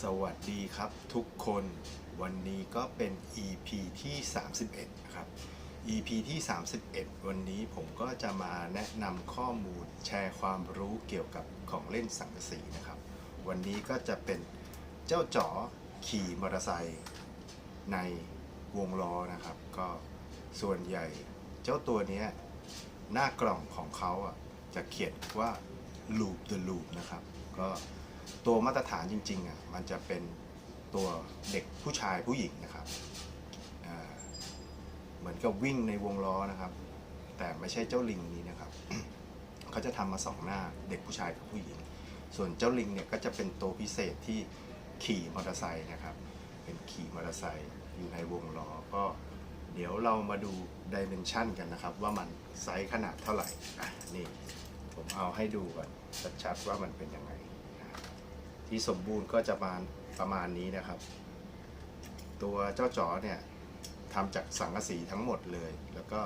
สวัสดีครับทุกคนวันนี้ก็เป็น EP ที่ 31 นะครับ EP ที่ 31 วันนี้ผมก็จะมาแนะนำข้อมูลแชร์ความรู้เกี่ยวกับของเล่นสังกะสีนะครับ วันนี้ก็จะเป็นเจ้าจ๋อขี่มอเตอร์ไซค์ในวงล้อนะครับ ก็ส่วนใหญ่เจ้าตัวนี้หน้ากล่องของเขาอะจะเขียนว่า loop the loop นะครับ ก็ ตัวมาตรฐานจริงๆอะมันจะเป็นตัวเด็กผู้ชายผู้หญิงนะครับเหมือนกับวิ่งในวงล้อนะครับ แต่ไม่ใช่เจ้าลิงนี้นะครับเขาจะทำมาสองหน้าเด็กผู้ชายกับผู้หญิง ส่วนเจ้าลิงเนี่ยก็จะเป็นตัวพิเศษที่ขี่มอเตอร์ไซค์นะครับ เป็นขี่มอเตอร์ไซค์อยู่ในวงล้อก็เดี๋ยวเรามาดูดิเมนชันกันนะครับ ว่ามันไซส์ขนาดเท่าไหร่อะนี่ผมเอาให้ดูก่อนชัดๆว่ามันเป็นยังไง ที่สมบูรณ์ก็จะประมาณประมาณนี้นะครับ ตัวเจ้าจ๋อเนี่ยทำจากสังกะสีทั้งหมดเลย แล้วก็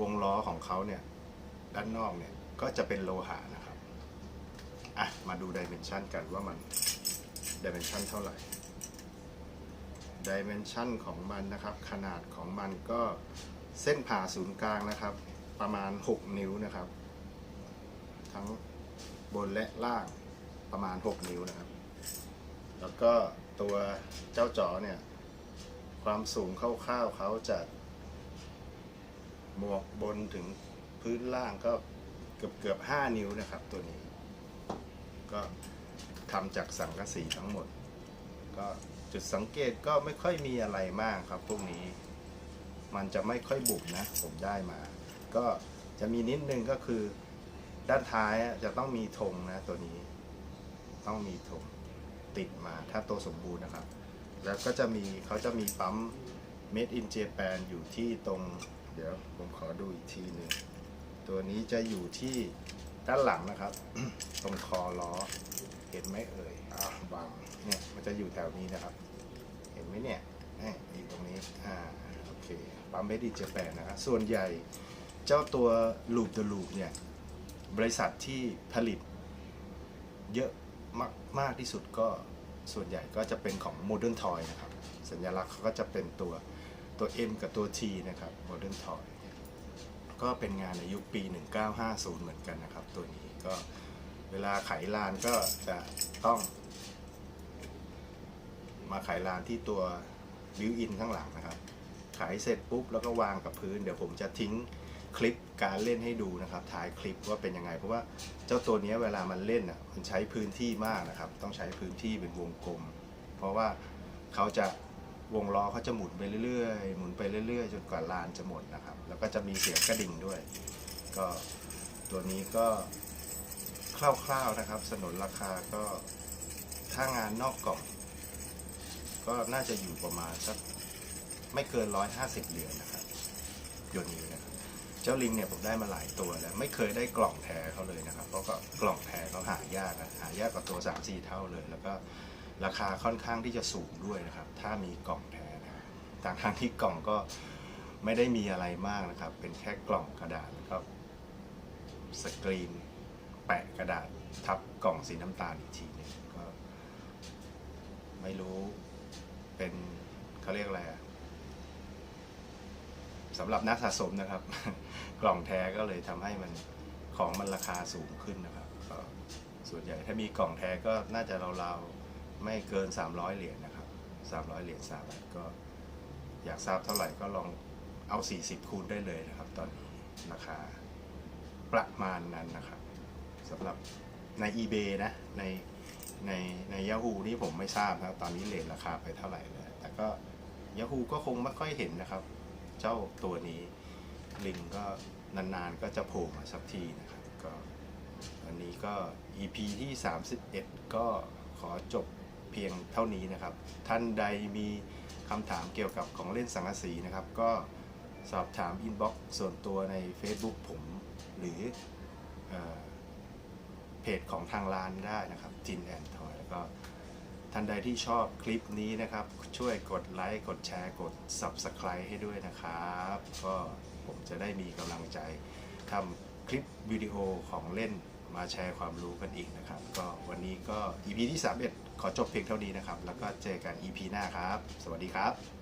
วงล้อของเขาเนี่ยด้านนอกเนี่ยก็จะเป็นโลหะนะครับอะมาดูดิเมนชันกันว่ามันดิเมนชันเท่าไหร่ดิเมนชันของมันนะครับ ขนาดของมันก็เส้นผ่าศูนย์กลางนะครับ ประมาณ 6 นิ้วนะครับ ทั้งบนและล่าง ประมาณ 6 นิ้วนะครับ แล้วก็ตัวเจ้าจอเนี่ย ความสูงคร่าวๆเขาจะหมวกบนถึงพื้นล่างก็เกือบเกือบๆ5นิ้วนะครับ ตัวนี้ ก็ทำจากสังกะสีทั้งหมด ก็จุดสังเกตก็ไม่ค่อยมีอะไรมากครับ พวกนี้ มันจะไม่ค่อยบุบนะ ผมได้มา ก็จะมีนิดนึงก็คือ ด้านท้ายจะต้องมีธงนะตัวนี้ ต้องมีธงติดมาถ้าตัวสมบูรณ์นะครับ แล้วก็จะมีเขาจะมีปั๊ม Made in Japan อยู่ที่ตรง เดี๋ยวผมขอดูอีกทีหนึ่งตัวนี้จะอยู่ที่ด้านหลังนะครับ ตรงคอล้อ เห็นไหมเอ่ยอ่าบังเนี่ยมันจะอยู่แถวนี้นะครับ เห็นไหมเนี่ยนี่อยู่ตรงนี้อ่าโอเคปั๊ม Made in Japan นะครับส่วนใหญ่เจ้าตัว Loop the Loop เนี่ยบริษัทที่ผลิตเยอะ มากมากที่สุดก็ส่วนใหญ่ก็จะเป็นของ Modern Toy นะครับ สัญลักษณ์เขาก็จะเป็นตัวตัว M กับตัว T นะครับ Modern Toy ก็เป็นงานในยุคปี 1950 เหมือนกันนะครับ ตัวนี้ก็เวลาไขลานก็จะต้องมาไขลานที่ตัวบิวอินข้างหลังนะครับ ขายเสร็จปุ๊บแล้วก็วางกับพื้น เดี๋ยวผมจะทิ้ง คลิปการเล่นให้ดูนะครับถ่ายคลิปว่าเป็นยังไง เพราะว่าเจ้าตัวนี้เวลามันเล่นอะมันใช้พื้นที่มากนะครับ ต้องใช้พื้นที่เป็นวงกลม เพราะว่าเขาจะวงล้อเขาจะหมุนไปเรื่อยๆ หมุนไปเรื่อยๆ จนกว่าลานจะหมดนะครับ แล้วก็จะมีเสียงกระดิ่งด้วย ก็ตัวนี้ก็คร่าวๆนะครับ สนนราคาก็ถ้างานนอกกล่อง ก็น่าจะอยู่ประมาณสักไม่เกินร้อยห้าสิบเหรียญนะครับยนต์นี้นะครับ จ้าลิงเนี่ยผมได้มาหลายตัวแล้ว ไม่เคยได้กล่องแท้เขาเลยนะครับ เพราะก็กล่องแท้เขาหายากอะหายากกว่าตัว 3 4 เท่าเลย แล้วก็ราคาค่อนข้างที่จะสูงด้วยนะครับ ถ้ามีกล่องแท้นะครับทางทางที่กล่องก็ไม่ได้มีอะไรมากนะครับ เป็นแค่กล่องกระดาษแล้วก็สกรีนแปะกระดาษทับกล่องสีน้ำตาลอีกทีนึงก็ ไม่รู้เป็นเขาเรียกอะไรอะ สำหรับนักสะสมนะครับ กล่องแท้ก็เลยทำให้มันของมันราคาสูงขึ้นนะครับก็ส่วนใหญ่ถ้ามีกล่องแท้ก็น่าจะราวๆไม่เกิน 300 เหรียญนะครับ 300 เหรียญสหรัฐก็อยากทราบเท่าไหร่ก็ลองเอา 40 คูณได้เลยนะครับ ตอนนี้ราคาประมาณนั้นนะครับสำหรับใน eBay นะในในใน Yahoo นี่ผมไม่ทราบนะตอนนี้เลทราคาไปเท่าไหร่เลยแต่ก็ Yahoo ก็คงไม่ค่อยเห็นนะครับ เจ้าตัวนี้ ลิงก็นานๆก็จะโผล่มาสักทีนะครับก็วันนี้ก็ EP ที่ 31 ก็ขอจบเพียงเท่านี้นะครับ ท่านใดมีคำถามเกี่ยวกับของเล่นสังกะสีนะครับ ก็สอบถามอินบ็อกซ์ส่วนตัวใน Facebook ผม หรือเออเพจของทางร้านได้นะครับจินแอนทอยแล้วก็ ท่านใดที่ชอบคลิปนี้นะครับ ช่วยกดไลค์ กดแชร์ กด Subscribe ให้ด้วยนะครับ ก็ผมจะได้มีกำลังใจทำคลิปวิดีโอของเล่นมาแชร์ความรู้กันอีกนะครับ ก็วันนี้ก็ EP ที่ 31 ขอจบเพียงเท่านี้นะครับ แล้วก็เจอกัน EP หน้าครับ สวัสดีครับ